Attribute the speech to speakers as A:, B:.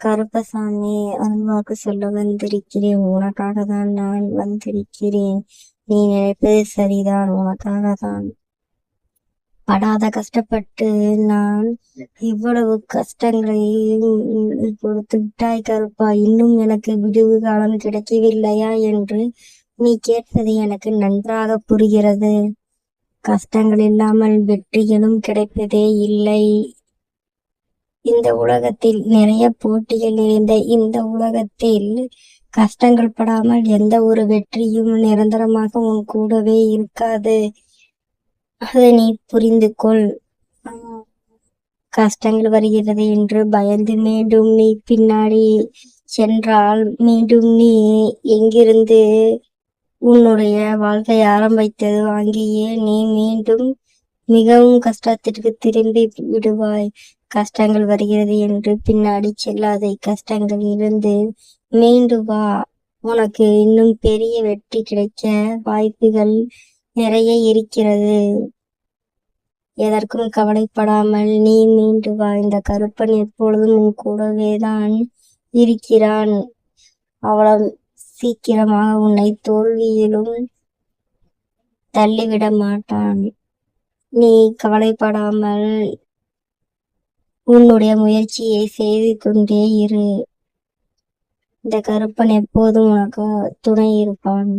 A: கருப்பசாமி அருள்வாக்கு சொல்ல வந்திருக்கிறேன். உனக்காக தான் நான் வந்திருக்கிறேன். நீ நினைப்பது சரிதான் உனக்காக தான் படாத கஷ்டப்பட்டு நான் இவ்வளவு கஷ்டங்களை கொடுத்துட்டாய் கருப்பா. இன்னும் எனக்கு விடுவு காலம் கிடைக்கவில்லையா என்று நீ கேட்பது எனக்கு நன்றாக புரிகிறது. கஷ்டங்கள் இல்லாமல் வெற்றிகளும் கிடைப்பதே இல்லை. இந்த உலகத்தில் நிறைய போட்டிகள் நிறைந்த இந்த உலகத்தில் கஷ்டங்கள் படாமல் எந்த ஒரு வெற்றியும் நிரந்தரமாக உன் கூடவே இருக்காது. அதை நீ புரிந்து கொள். கஷ்டங்கள் வருகிறது என்று பயந்து மீண்டும் நீ பின்னாடி சென்றால் மீண்டும் நீ எங்கிருந்து உன்னுடைய வாழ்க்கை ஆரம்பித்தது அங்கேயே நீ மீண்டும் மிகவும் கஷ்டத்திற்கு திரும்பி விடுவாய். கஷ்டங்கள் வருகிறது என்று பின்னாடி செல்லாதை கஷ்டங்கள் இருந்து மீண்டு வா. உனக்கு இன்னும் பெரிய வெற்றி கிடைக்க வாய்ப்புகள் நிறைய இருக்கிறது. எதற்கும் கவலைப்படாமல் நீ மீண்டு வா. இந்த கருப்பன் எப்பொழுதும் உன் கூடவே தான் இருக்கிறான். அவ்வளவு சீக்கிரமாக உன்னை தோல்வியிலும் தள்ளிவிட மாட்டான். நீ கவலைப்படாமல் உன்னுடைய முயற்சியை செய்து கொண்டே இரு. இந்த கருப்பன் எப்போதும் உனக்கு துணை இருப்பான்.